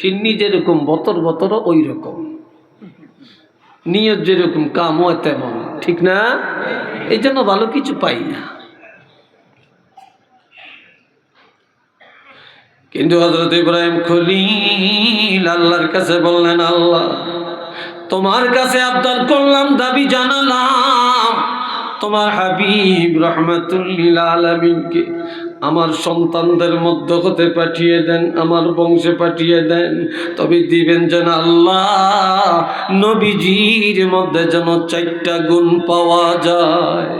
সিন্নি যেরকম, বতর বতর ওই রকম নিয়ত যেরকম, কামও তেমন, ঠিক না? এই জন্য ভালো কিছু পাই না। কিন্তু হজরত ইব্রাহিম খলিল আল্লাহর কাছে বললেন, আল্লাহ, তোমার কাছে আবদার করলাম, দাবি জানালাম। তোমার হাবিব রহমাতুল্লিল আলমিনকে আমার সন্তানদের মধ্য হতে পাঠিয়ে দেন, আমার বংশে পাঠিয়ে দেন। তবে দিবেন যেন আল্লাহ, নবীজির মধ্যে যেন চারটা গুণ পাওয়া যায়।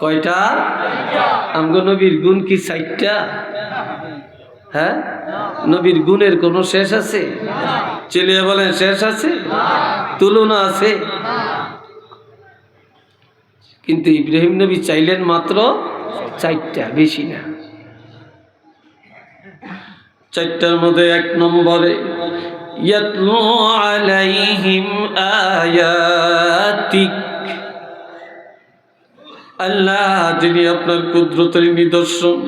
কয়টা? আমগো নবীর গুণ কি চারটা? হ্যাঁ? নবীর গুণের কোনো শেষ আছে? চেলিয়া বলেন শেষ আছে? তুলনা আছে? কিন্তু ইব্রাহিম নবী চাইলেন মাত্র চারটা, বেশি না। চারটার মধ্যে এক নম্বরে আলাইহিম আয়াতিক। আল্লাহ, যিনি আপনার কুদরতের নিদর্শন।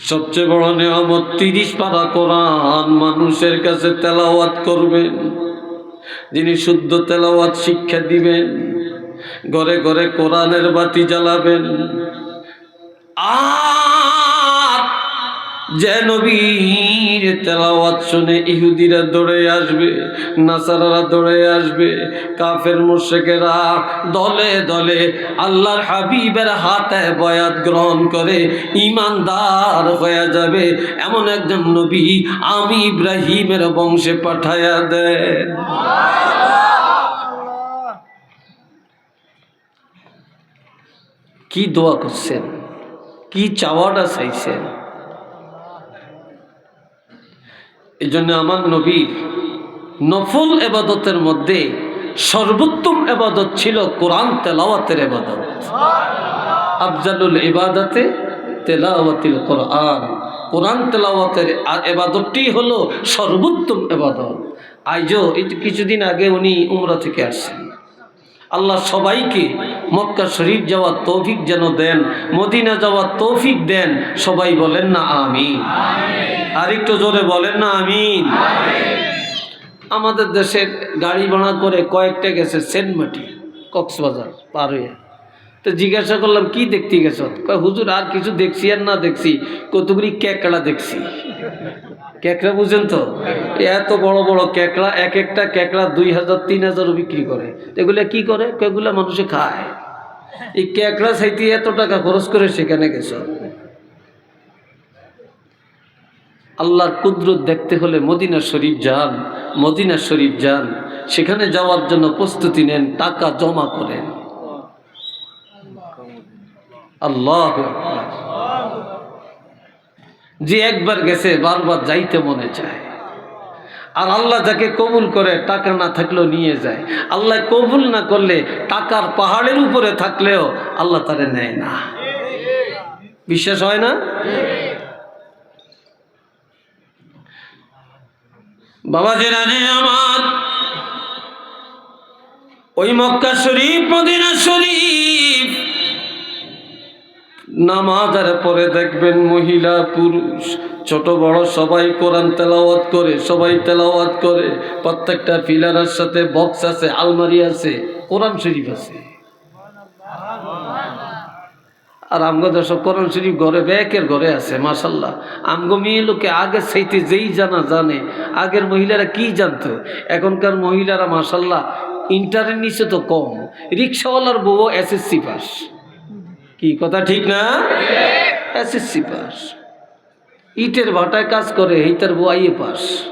সবচেয়ে বড় নিয়ামত, তিরিশ পারা কোরআন মানুষের কাছে তেলাওয়াত করবেন। যিনি শুদ্ধ তেলাওয়াত শিক্ষা দিবেন, ঘরে ঘরে কোরআনের বাতি জ্বালাবেন। আর যে নবীর তেলাওয়াত শুনে ইহুদিরা দৌড়ে আসবে, নাসারারা দৌড়ে আসবে, কাফের মুশেকেরা দলে দলে আল্লাহর হাবিবের হাতে বয়াত গ্রহণ করে ইমানদার হয়ে যাবে। এমন একজন নবী আমি ইব্রাহিমের বংশে পাঠায়া দেন। কি দোয়া করছেন? কি চাওয়াটা চাইছেন? এই জন্য আমার নবীর নফল এবাদতের মধ্যে সর্বোত্তম এবাদত ছিল কোরআন তেলাওয়াতের এবাদত। আফজালুল ইবাদতে তেলাওয়াতিল কোরআন। কোরআন তেলাওয়াতের এবাদতটি হলো সর্বোত্তম এবাদত। আইজও এই কিছুদিন আগে উনি উমরা থেকে আসছেন। আল্লাহ সবাইকে মক্কা শরীফ যাওয়ার তৌফিক যেন দেন, মদিনা যাওয়ার তৌফিক দেন, সবাই বলেন না আমিন। আর একটু জোরে বলেন না আমিন। আমাদের দেশের গাড়ি ভাড়া করে কয়েকটা গেছে সেন্টমাটি কক্সবাজার, পার হয়ে। তো জিজ্ঞাসা করলাম, কি দেখতে গেছ? হুজুর, আর কিছু দেখছি আর না দেখছি। কতগুলি ক্যাকড়া দেখছি। ক্যাকড়া বুঝেন তো? এত বড় বড় ক্যাকড়া এক একটা ক্যাকড়া দুই হাজার, তিন হাজারও বিক্রি করে। এগুলা কি করে? এগুলা মানুষে খায়। এই ক্যাকড়া চাইতে এত টাকা খরচ করে সেখানে গেছ। আল্লাহর কুদরত দেখতে হলে মদিনা শরীফ যান, মদিনা শরীফ যান। সেখানে যাওয়ার জন্য প্রস্তুতি নেন, টাকা জমা করেন। আল্লাহ যে একবার গেছে, বারবার যাইতে মনে চায়। আর আল্লাহ যাকে কবুল করে, টাকা না থাকলেও নিয়ে যায়। আল্লাহ কবুল না করলে, টাকার পাহাড়ের উপরে থাকলেও আল্লাহ তারে নেয় না। বিশ্বাস হয় না? বাবা যে জেরানে আমার, ওই মক্কা শরীফ, মদিনা শরীফ নামাজের পরে দেখবেন মহিলা, পুরুষ, ছোট, বড় সবাই কোরআন তেলাওয়াত করে, সবাই তেলাওয়াত করে। প্রত্যেকটা পিলারের সাথে বক্স আছে, আলমারি আছে, কোরআন শরীফ আছে। আর আমগো দর্শক, কোরআন শরীফ ঘরে ব্যাকের ঘরে আছে মাসাল্লাহ আমগো মেয়ে লোকে আগে সেইতে যেই জানা জানে, আগের মহিলারা কি জানতো? এখনকার মহিলারা মাসাল্লাহ ইন্টারের নিচে তো কম। রিক্সাওয়ালার বউ এসএসসি পাস কি কথা ঠিক না? এসএসসি পাস ইটের ভাটায় কাজ করে এইটার বউ আইএ পাস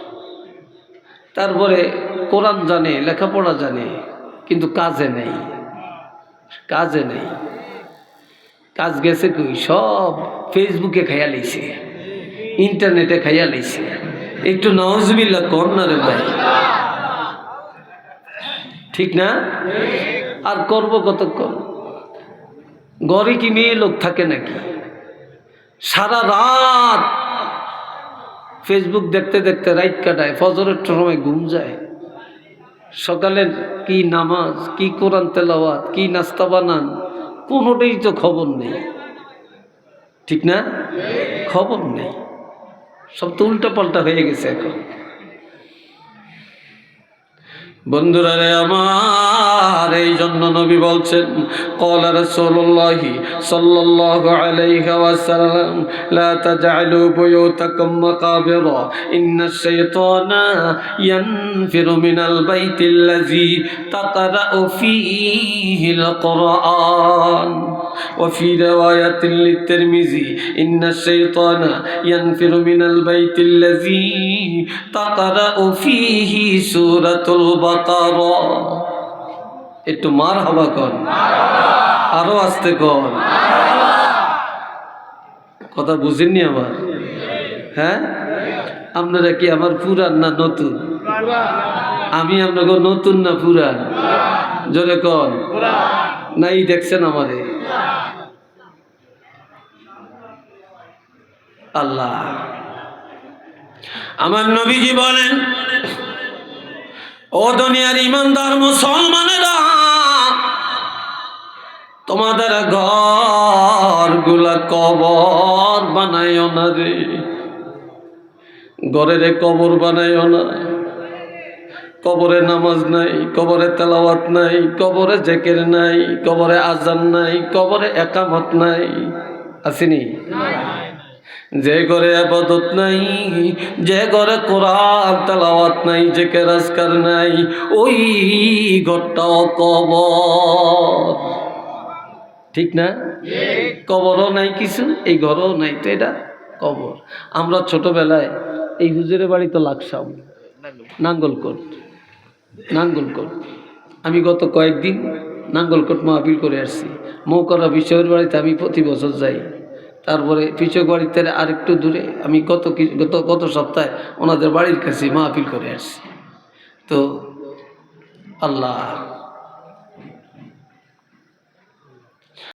তারপরে কোরআন জানে, লেখাপড়া জানে, কিন্তু কাজে নেই। কাজে নেই। কাজ গেছে কই? সব ফেসবুকে খাইয়া লাইছে। ইন্টারনেটে খাইয়া লাইছে। একটু নওয়াজবিল্লা কর না রে ভাই। ঠিক না? আর করব কতক্ষণ? ঘরে কি মেয়ে লোক থাকে নাকি? সারা রাত ফেসবুক দেখতে দেখতে রাইট কাটায়, ফজরের সময় ঘুম যায়। সকালের কি নামাজ, কি কোরআন তেলাওয়াত, কি নাস্তা বানান, কোনোটাই তো খবর নেই। ঠিক না? খবর নেই। সব তো উল্টো পাল্টা হয়ে গেছে এখন। বন্ধুরা রে আমার, এই জন্য নবী বলছেন, কল রাসূলুল্লাহি সাল্লাল্লাহু আলাইহি ওয়াসাল্লাম, লা তাজআলু বুয়ুতাকুম মাকাবির ইন্নাশ শাইতানা ইয়ানফিরু মিনাল বাইতিল্লাযী তাকরাউ ফীহিল কুরআন وفي رواية للترمذي إن الشيطان ينفر من البيت الذي تقرأ فيه سورة البقرة একটু মার হবা কন আরো আসতে কন কথা বুঝেননি আমার হ্যাঁ আপনারা কি আমার পুরান না নতুন আমি আপনাকে নতুন না পুরান জোরে কন নাই দেখছেন আমারে আল্লাহ। আমার নবীজি বলেন, ও দুনিয়ার ইমানদার মুসলমানেরা, তোমাদের ঘরগুলা কবর বানাইও না রে। ঘরের কবর বানাইও না। কবরে নামাজ নাই, কবরে তেলাওয়াত নাই, কবরে জেকের নাই, কবরে আজান নাই, কবরে একামত নাই। আসেনি? যে ঘরে আবাদত নাই, যে ঘরে কোরআন তেলাওয়াত নাই, যে কেরাজকার নাই, ওই ঘরটাও কবর। ঠিক না? কবরও নাই কিছু, এই ঘরও নাই, তো এটা কবর। আমরা ছোটবেলায়, এই হুজুরের বাড়ি তো লাগসাম নাঙ্গলকোট নাঙ্গলকোট। আমি গত কয়েকদিন নাঙ্গলকোট মাহফিল করে আসছি। মৌকরা বিশ্বের বাড়িতে আমি প্রতি বছর যাই। তারপরে পিছক বাড়িতে আরেকটু দূরে আমি গত গত গত সপ্তাহে ওনাদের বাড়ির কাছে মাহফিল করে আসছি। তো আল্লাহ